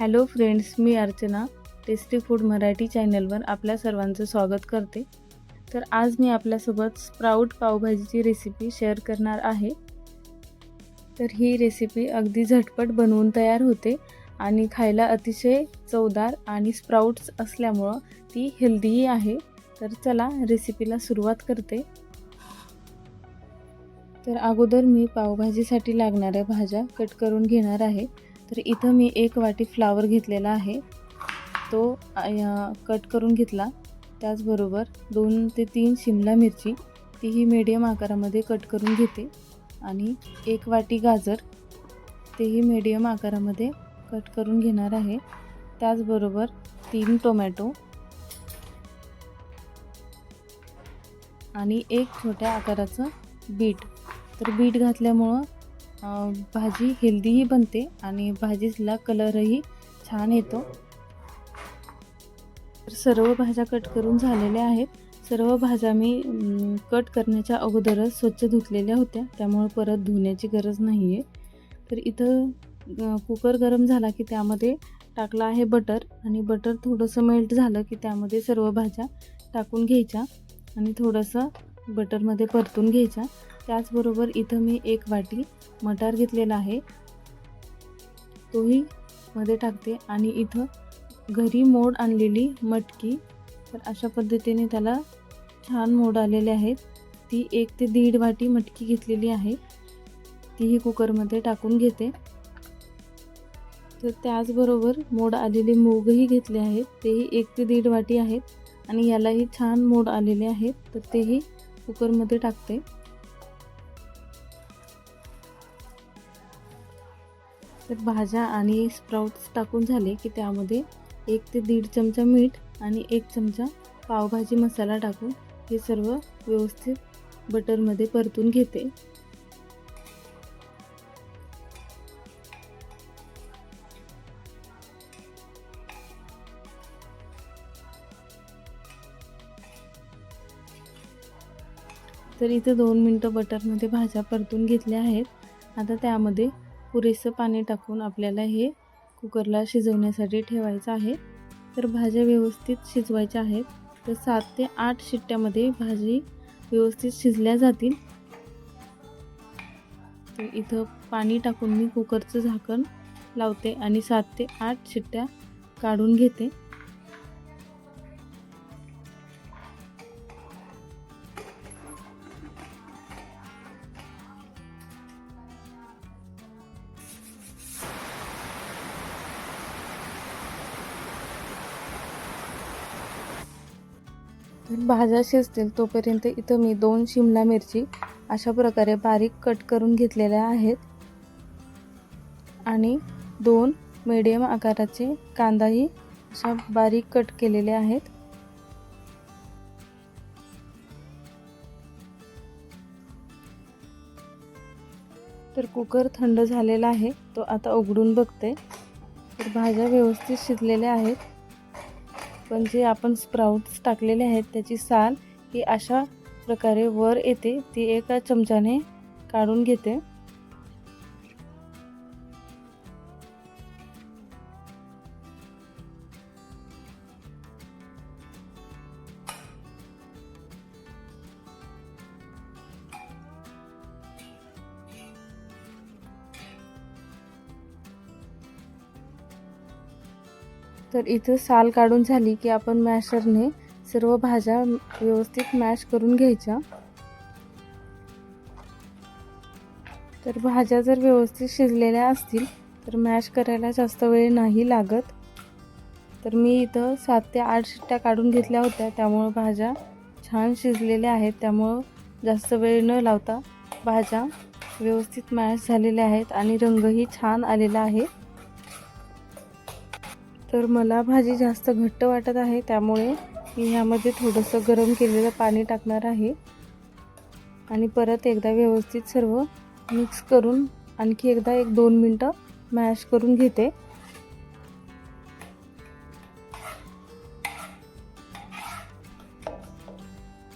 Hello friends मी Archana tasty food Marathi चॅनलवर आपल्या सर्वांचं स्वागत करते. तर आज मी आपल्यासोबत स्प्राऊट पावभाजीची रेसिपी शेअर करणार आहे. तर ही रेसिपी अगदी झटपट बनवून तयार होते आणि खायला अतिशय चवदार आणि स्प्राऊट्स असल्यामुळं ती हेल्दीही आहे. तर चला रेसिपीला सुरुवात करते. तर अगोदर मी पावभाजीसाठी लागणाऱ्या भाज्या कट करून घेणार आहे. तर इथं मी एक वाटी फ्लावर घेतलेला आहे. तो कट करून घेतला. त्याचबरोबर दोन ते तीन शिमला मिरची तीही मीडियम आकारामध्ये कट करून घेते. आणि एक वाटी गाजर तेही मीडियम आकारामध्ये कट करून घेणार आहे. त्याचबरोबर तीन टोमॅटो आणि एक छोट्या आकाराचं बीट. तर बीट घातल्यामुळं भाजी हेल्दीही बनते आणि भाजीला कलरही छान येतो. तर सर्व भाज्या कट करून झालेल्या आहेत. सर्व भाज्या मी कट करण्याच्या अगोदरच स्वच्छ धुतलेल्या होत्या. त्यामुळे परत धुण्याची गरज नाही आहे तर इथं कुकर गरम झाला की त्यामध्ये टाकला आहे बटर आणि बटर थोडंसं मेल्ट झालं की त्यामध्ये सर्व भाज्या टाकून घ्यायच्या आणि थोडंसं बटरमध्ये परतून घ्यायच्या. त्याचबरोबर इथं मी एक वाटी मटार घेतलेला आहे. तोही मध्ये टाकते आणि इथं घरी मोड आणलेली मटकी तर अशा पद्धतीने त्याला छान मोड आलेले आहेत. ती एक ते दीड वाटी मटकी घेतलेली आहे. तीही कुकरमध्ये टाकून घेते. तर त्याचबरोबर मोड आलेले मूगही घेतले आहेत. तेही एक ते दीड वाटी आहेत आणि यालाही छान मोड आलेले आहेत. तर तेही कुकरमध्ये टाकते. तर भाज्या आणि स्प्राउट्स टाकून झाले की त्यामध्ये एक ते दीड चमचा मीठ आणि एक चमचा पावभाजी मसाला टाकून हे सर्व व्यवस्थित बटरमध्ये परतून घेते. तर इथे दोन मिनटं बटरमध्ये भाज्या परतून घेतल्या आहेत. आता त्यामध्ये पुरेसं पाणी टाकून आपल्याला हे कुकरला शिजवण्यासाठी ठेवायचं आहे. तर भाज्या व्यवस्थित शिजवायच्या आहेत. तर सात ते आठ शिट्ट्यामध्ये भाजी व्यवस्थित शिजल्या जातील. तर इथं पाणी टाकून मी कुकरचं झाकण लावते आणि सात ते आठ शिट्ट्या काढून घेते. तर भाज्या शिजतील तोपर्यंत इथं मी दोन शिमला मिरची अशा प्रकारे बारीक कट करून घेतलेल्या आहेत. आणि दोन मीडियम आकाराचे कांदाही अशा बारीक कट केलेले आहेत. तर कुकर थंड झालेला आहे तो आता उघडून बघते. तर भाज्या व्यवस्थित शिजलेल्या आहेत. पण जे आपण स्प्राउट्स टाकलेले आहेत त्याची साल ही अशा प्रकारे वर येते. ती एका चमच्याने काढून घेते. तर इथं साल काढून झाली की आपण मॅशरने सर्व भाज्या व्यवस्थित मॅश करून घ्यायच्या. तर भाज्या जर व्यवस्थित शिजलेल्या असतील तर मॅश करायला जास्त वेळ नाही लागत. तर मी इथं सात ते आठ शिट्ट्या काढून घेतल्या होत्या त्यामुळं भाज्या छान शिजलेल्या आहेत त्यामुळं जास्त वेळ न लावता भाज्या व्यवस्थित मॅश झालेल्या आहेत आणि रंगही छान आलेला आहे. तर मला भाजी जास्त घट्ट वाटत आहे त्यामुळे मी ह्यामध्ये थोडंसं गरम केलेलं पाणी टाकणार आहे. आणि परत एकदा व्यवस्थित सर्व मिक्स करून आणखी एकदा एक दोन मिनटं मॅश करून घेते.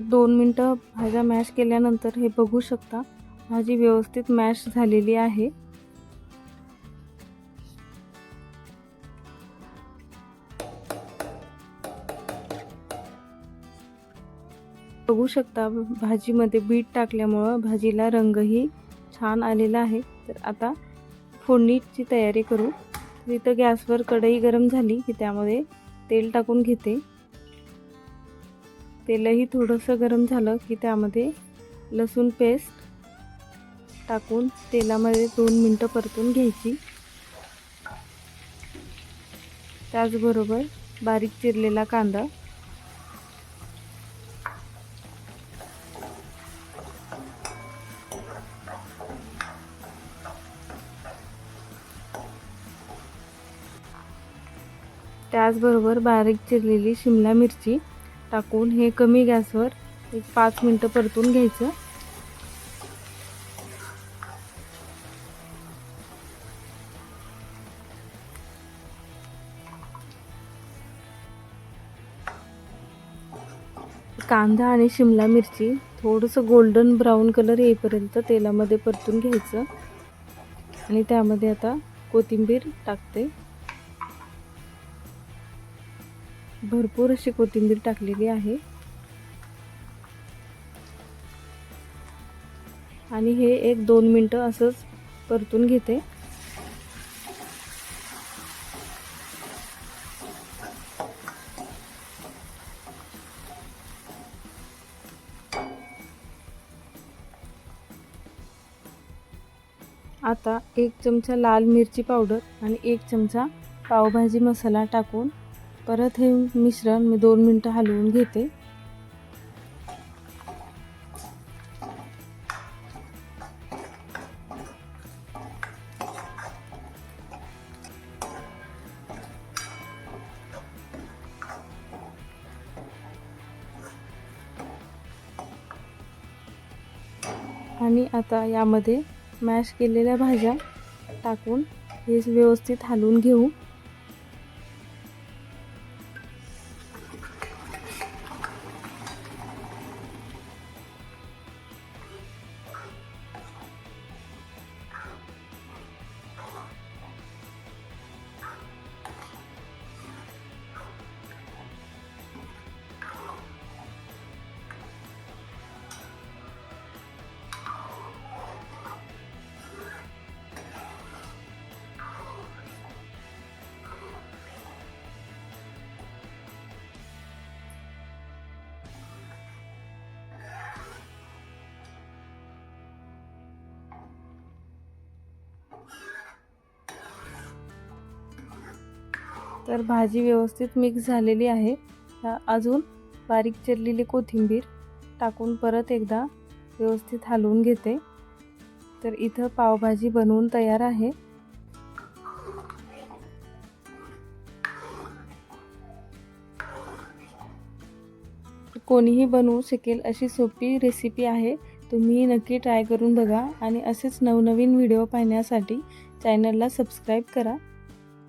दोन मिनटं भाज्या मॅश केल्यानंतर हे बघू शकता भाजी व्यवस्थित मॅश झालेली आहे. बघू शकता भाजीमध्ये बीट टाकल्यामुळं भाजीला रंगही छान आलेला आहे. तर आता फोडणीची तयारी करू. तर इथं गॅसवर कढई गरम झाली की त्यामध्ये तेल टाकून घेते. तेलही थोडंसं गरम झालं की त्यामध्ये लसूण पेस्ट टाकून तेलामध्ये दोन मिनटं परतून घ्यायची. त्याचबरोबर बारीक चिरलेला कांदा त्याचबरोबर बारीक चिरलेली शिमला मिरची टाकून हे कमी गॅसवर एक पाच मिनटं परतून घ्यायचं. कांदा आणि शिमला मिरची थोडंसं गोल्डन ब्राऊन कलर येईपर्यंत तेलामध्ये परतून घ्यायचं. आणि त्यामध्ये आता कोथिंबीर टाकते. भरपूर अशी कोथिंबीर टाकलेली आहे. आणि हे एक दोन मिनटं असंच परतून घेते. आता एक चमचा लाल मिरची पावडर आणि एक चमचा पावभाजी मसाला टाकून परत हे मिश्रण मी दोन मिनटं हलवून घेते. आणि आता यामध्ये मॅश केलेल्या भाज्या टाकून हे व्यवस्थित हलवून घेऊ. तर भाजी व्यवस्थित मिक्स झालेली आहे. अजून बारीक चिरलेली कोथिंबीर टाकून परत एकदा व्यवस्थित हलवून घेते. तर इथं पावभाजी बनवून तयार आहे. कोणीही बनवू शकेल अशी सोपी रेसिपी आहे. तुम्ही नक्की ट्राय करून बघा आणि असेच नवनवीन व्हिडिओ पाहण्यासाठी चॅनलला सबस्क्राईब करा.